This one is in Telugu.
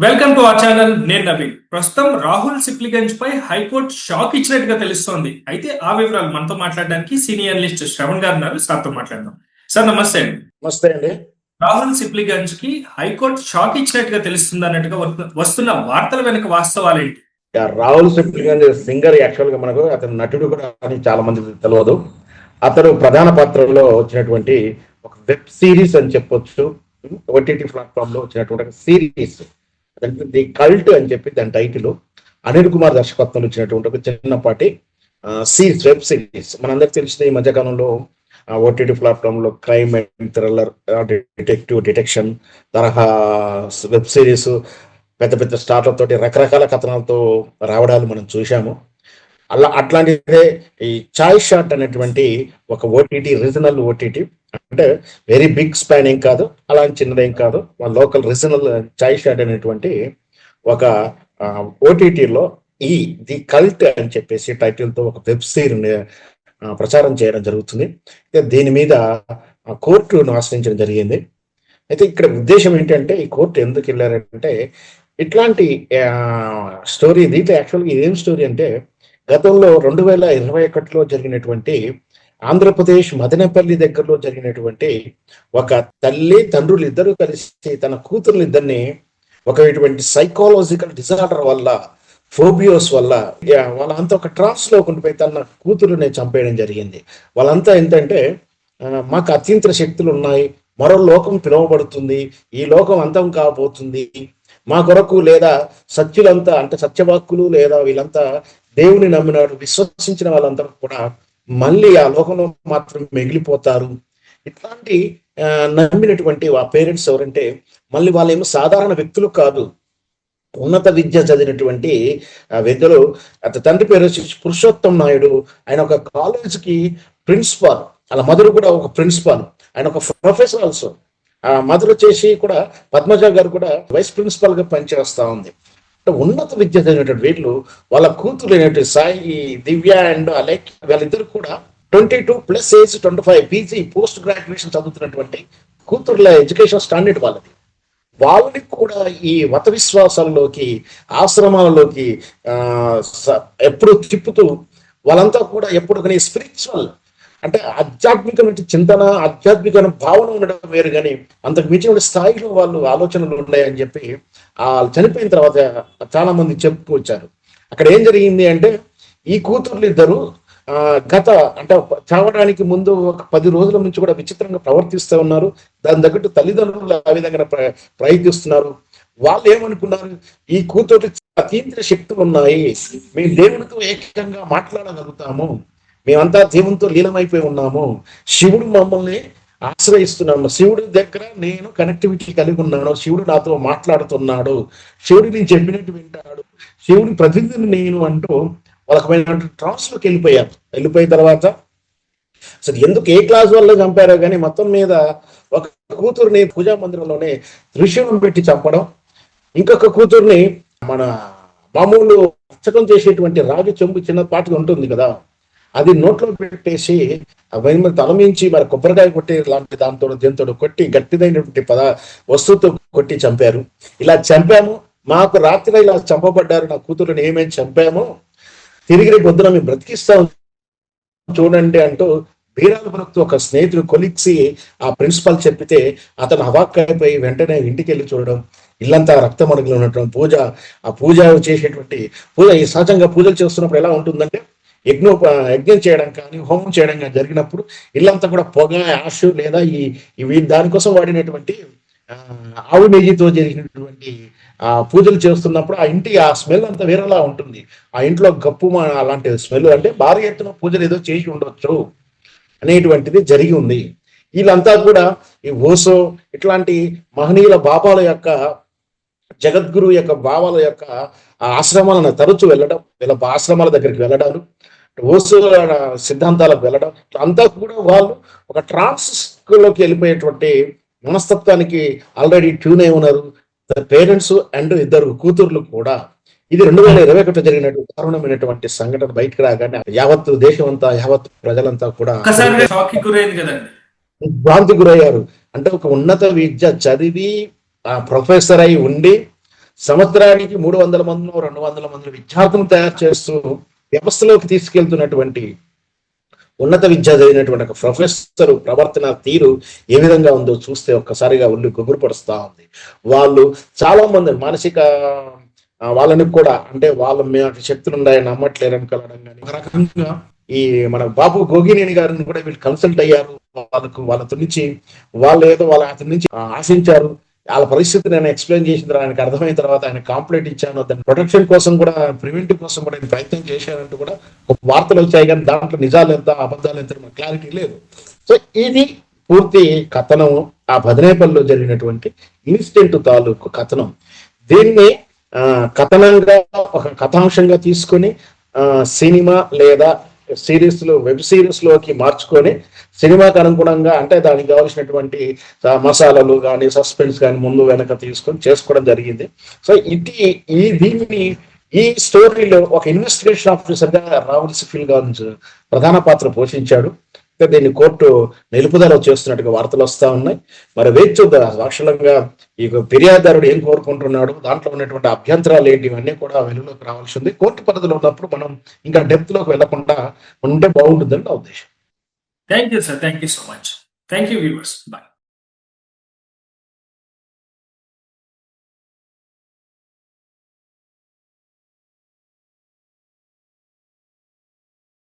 వెల్కమ్ టు అవర్ ఛానల్ నేను నవీన్. ప్రస్తుతం రాహుల్ సిప్లిగంజ్ పై హైకోర్టు షాక్ ఇచ్చినట్టుగా తెలుస్తోంది. అయితే ఆ వివరాలు మనతో మాట్లాడడానికి సీనియర్ లిస్ట్ శ్రవణ్ గారు ఉన్నారు. సార్తో మాట్లాడదాం. సార్ నమస్తే అండి. నమస్తే అండి. రాహుల్ సిప్లిగంజ్కి హైకోర్టు షాక్ ఇచ్చినట్టుగా తెలుస్తుంది అన్నట్టుగా వస్తు- వస్తున్న వార్తల వెనుక వాస్తవాలేంటి యా, రాహుల్ సిప్లిగంజ్ సింగర్ యాక్చువల్గా మనకు అతను నటుడు కూడా అని చాలా మంది తెలియదు. అతను ప్రధాన పాత్రలో వచ్చినటువంటి ఒక వెబ్ సిరీస్ అని చెప్పొచ్చు. ఓటీటీ ప్లాట్ఫామ్లో వచ్చినటువంటి ఒక సిరీస్. ది కల్ట్ అని చెప్పి దాని టైటిల్ అనిల్ కుమార్ దర్శకత్వంలో వచ్చినటువంటి ఒక చిన్నపాటి సిరీస్ వెబ్ సిరీస్ మనందరికి తెలిసిన ఈ మధ్యకాలంలో ఓటీటీ ప్లాట్ఫామ్లో crime and thriller detective detection తరహా వెబ్ సిరీస్ పెద్ద పెద్ద స్టార్లతో రకరకాల కథనాలతో రావడాలు మనం చూశాము. అలా అట్లాంటిదే ఈ చాయ్ షాట్ అనేటువంటి ఒక ఓటీటీ రీజనల్ ఓటీటీ అంటే వెరీ బిగ్ స్పాన్ ఏం కాదు అలా చిన్నదేం కాదు. మన లోకల్ రీజనల్ చాయ్ షాట్ అనేటువంటి ఒక ఓటీటీలో ఈ ది కల్ట్ అని చెప్పేసి టైటిల్తో ఒక వెబ్ సిరీని ప్రచారం చేయడం జరుగుతుంది. అయితే దీని మీద కోర్టును ఆశ్రయించడం జరిగింది. అయితే ఇక్కడ ఉద్దేశం ఏంటంటే ఈ కోర్టు ఎందుకు వెళ్ళారంటే ఇట్లాంటి స్టోరీ దీంట్లో యాక్చువల్గా ఏం స్టోరీ అంటే గతంలో రెండు వేల ఇరవై ఒకటిలో జరిగినటువంటి ఆంధ్రప్రదేశ్ మదనపల్లి దగ్గరలో జరిగినటువంటి ఒక తల్లి తండ్రులు ఇద్దరు కలిసి తన కూతుర్లు ఇద్దరిని ఒక ఇటువంటి సైకాలజికల్ డిజార్డర్ వల్ల ఫోబియోస్ వల్ల వాళ్ళంతా ఒక ట్రాన్స్లో ఉండిపోయి తన కూతురుని చంపేయడం జరిగింది. వాళ్ళంతా ఏంటంటే మాకు అత్యంత శక్తులు ఉన్నాయి మరో లోకం పిలువబడుతుంది ఈ లోకం అంతం కాబోతుంది మా కొరకు లేదా సత్యులంతా అంటే సత్యవాక్కులు లేదా వీళ్ళంతా దేవుని నమ్మినాడు విశ్వసించిన వాళ్ళందరూ కూడా మళ్ళీ ఆ లోకంలో మాత్రం మిగిలిపోతారు. ఇట్లాంటి నమ్మినటువంటి ఆ పేరెంట్స్ ఎవరంటే మళ్ళీ వాళ్ళేమో సాధారణ వ్యక్తులు కాదు. ఉన్నత విద్య చదివినటువంటి ఆ అతని తండ్రి పేరు వచ్చి పురుషోత్తం నాయుడు. ఆయన ఒక కాలేజ్కి ప్రిన్సిపాల్. అలా మధురు కూడా ఒక ప్రిన్సిపాల్. ఆయన ఒక ప్రొఫెసర్ ఆల్సో. ఆ మధుర వచ్చేసి కూడా పద్మజ గారు కూడా వైస్ ప్రిన్సిపాల్ పనిచేస్తూ పనిచేస్తా ఉంది. ఉన్నత విద్య చదివినటువంటి వీళ్ళు వాళ్ళ కూతురు అయినటువంటి సాయి దివ్య అండ్ అలెక్ వాళ్ళిద్దరు కూడా twenty two plus age twenty five PG post graduation చదువుతున్నటువంటి కూతురుల ఎడ్యుకేషన్ స్టాండర్డ్ వాళ్ళది. వాళ్ళని కూడా ఈ మత విశ్వాసాల్లోకి ఆశ్రమాలలోకి ఆ స- ఎప్పుడు తిప్పుతూ వాళ్ళంతా కూడా ఎప్పుడు కానీ స్పిరిచువల్ అంటే ఆధ్యాత్మికమైన చింతన ఆధ్యాత్మికమైన భావన ఉండడం వేరు కానీ అంతకు మించిన స్థాయిలో వాళ్ళు ఆలోచనలు ఉన్నాయని చెప్పి ఆ చనిపోయిన తర్వాత చాలా మంది చెప్పుకొచ్చారు అక్కడ ఏం జరిగింది అంటే ఈ కూతుర్లు ఇద్దరు ఆ, గత అంటే చావడానికి ముందు ఒక పది రోజుల నుంచి కూడా విచిత్రంగా ప్రవర్తిస్తూ ఉన్నారు. దాని తగ్గట్టు తల్లిదండ్రులు ఆ విధంగా ప్ర- ప్రయత్నిస్తున్నారు. వాళ్ళు ఏమనుకున్నారు? ఈ కూతురు అతీంద్ర శక్తులు ఉన్నాయి. మేము దేవునితో ఏకంగా మాట్లాడగలుగుతాము. మేమంతా దేవునితో లీనమైపోయి ఉన్నాము. శివుడు మమ్మల్ని ఆశ్రయిస్తున్నాము శివుడి దగ్గర నేను కనెక్టివిటీ కలిగి ఉన్నాను. శివుడు నాతో మాట్లాడుతున్నాడు. శివుడు నేను చెప్పినట్టు వింటాడు. శివుడి ప్రతినిధిని నేను అంటూ వాళ్ళకమైన ట్రాన్స్లోకి వెళ్ళిపోయారు వెళ్ళిపోయిన. తర్వాత అసలు ఎందుకు ఏ క్లాస్ వల్ల చంపారో కానీ మొత్తం మీద ఒక కూతుర్ని పూజా మందిరంలోనే త్రిశూలం పెట్టి చంపడం ఇంకొక కూతుర్ని మన మామూలు అర్చకం చేసేటువంటి రాగి చెంబు చిన్న పాటగా ఉంటుంది కదా. అది నోట్లో పెట్టేసి అవన్నీ మరి తలమించి మరి కొబ్బరికాయ కొట్టి లాంటి దాంతో దీంతో కొట్టి గట్టిదైనటువంటి పద వస్తువుతో కొట్టి చంపారు. ఇలా చంపాము. మాకు రాత్రి ఇలా చంపబడ్డారు నా కూతురుని. ఏమేమి చంపాము? తిరిగి రేపు పొద్దున మేము బ్రతికిస్తాం చూడండి అంటూ బీరాల భక్తు ఒక స్నేహితుడు కొలిక్సి ఆ ప్రిన్సిపల్ చెప్పితే అతను అవాక్కైపోయి వెంటనే ఇంటికి వెళ్ళి చూడడం. ఇల్లంతా రక్తమడుగులు ఉండటం పూజ. ఆ పూజ చేసేటువంటి పూజ ఈ సహజంగా పూజలు చేస్తున్నప్పుడు ఎలా ఉంటుందంటే యజ్ఞ యజ్ఞం చేయడం కానీ హోమం చేయడం కానీ జరిగినప్పుడు ఇల్లంతా కూడా పొగ యాష్ లేదా ఈ ఇవి దానికోసం వాడినటువంటి ఆవు నెయ్యితో జరిగినటువంటి ఆ పూజలు చేస్తున్నప్పుడు ఆ ఇంటి ఆ స్మెల్ అంతా వేరేలా ఉంటుంది. ఆ ఇంట్లో గప్పు మా- అలాంటి స్మెల్ అంటే భారీ ఎత్తున పూజలు ఏదో చేసి ఉండొచ్చు అనేటువంటిది జరిగి ఉంది. వీళ్ళంతా కూడా ఈ ఓసో ఇట్లాంటి మహనీయుల బాబాల యొక్క జగద్గురు యొక్క భావాల యొక్క ఆశ్రమాలను తరచూ వెళ్ళడం వీళ్ళ ఆశ్రమాల దగ్గరికి వెళ్ళడాలు ఓసో సిద్ధాంతాలకు వెళ్ళడం అంతా కూడా వాళ్ళు ఒక ట్రాన్స్లోకి వెళ్ళిపోయేటువంటి మనస్తత్వానికి ఆల్రెడీ ట్యూన్ అయి ఉన్నారు. పేరెంట్స్ అండ్ ఇద్దరు కూతుర్లు కూడా. ఇది రెండు వేల ఇరవై ఒకటి జరిగినటువంటి దారుణమైనటువంటి సంఘటన బయటకు రాగానే యావత్ దేశం అంతా యావత్ ప్రజలంతా కూడా భ్రాంతి గురయ్యారు. అంటే ఒక ఉన్నత విద్య చదివి ప్రొఫెసర్ అయి ఉండి సంవత్సరానికి మూడు వందల మందిలో రెండు వందల మంది విద్యార్థులను తయారు చేస్తూ వ్యవస్థలోకి తీసుకెళ్తున్నటువంటి ఉన్నత విద్య చదివినటువంటి ఒక ప్రొఫెసర్ ప్రవర్తన తీరు ఏ విధంగా ఉందో చూస్తే ఒక్కసారిగా ఒళ్ళు గుగురుపడుస్తూ ఉంది. వాళ్ళు చాలా మంది మానసిక వాళ్ళని కూడా అంటే వాళ్ళ మీద శక్తులు ఉన్నాయని నమ్మట్లేరని కలడం కానీ ఒక రకంగా ఈ మన బాబు గోగినేని గారిని కూడా వీళ్ళు కన్సల్ట్ అయ్యారు. వాళ్ళకు వాళ్ళతో నుంచి వాళ్ళు ఏదో వాళ్ళ అతని నుంచి ఆశించారు. వాళ్ళ పరిస్థితి నేను ఎక్స్ప్లెయిన్ చేసిన తర్వాత ఆయనకు అర్థమైన తర్వాత ఆయన కాంప్లైంట్ ఇచ్చాను. దాని ప్రొటెక్షన్ కోసం కూడా ప్రివెంట్ కోసం కూడా నేను ప్రయత్నం చేశారంటూ కూడా ఒక వార్తలు వచ్చాయి. కానీ దాంట్లో నిజాలు ఎంత అబద్ధాలు ఎంత క్లారిటీ లేదు. సో ఇది పూర్తి కథనం. ఆ బదినేపల్లిలో జరిగినటువంటి ఇన్సిడెంట్ తాలూకు కథనం. దీన్ని ఆ, కథనంగా ఒక కథాంశంగా తీసుకొని సినిమా లేదా సిరీస్లో వెబ్ సిరీస్లోకి మార్చుకొని సినిమాకి అనుగుణంగా అంటే దానికి కావాల్సినటువంటి మసాలాలు కానీ సస్పెన్స్ కానీ ముందు వెనక తీసుకొని చేసుకోవడం జరిగింది. సో ఇది ఈ దీన్ని ఈ స్టోరీలో ఒక ఇన్వెస్టిగేషన్ ఆఫీసర్గా రాహుల్ సిఫిల్ గారు ప్రధాన పాత్ర పోషించాడు. దీన్ని కోర్టు నిలుపుదల చేస్తున్నట్టుగా వార్తలు వస్తా ఉన్నాయి. మరి వేచి చూద్దాం సాక్షులంగా ఈ ఫిర్యాదుదారుడు ఏం కోరుకుంటున్నాడు? దాంట్లో ఉన్నటువంటి అభ్యంతరాలు ఏంటి? ఇవన్నీ కూడా వెలుగులోకి రావాల్సి ఉంది. కోర్టు పరిధిలో ఉన్నప్పుడు మనం ఇంకా డెప్త్లోకి వెళ్ళకుండా ఉంటే బాగుంటుందని నా ఉద్దేశం. Thank you sir thank you so much thank you viewers bye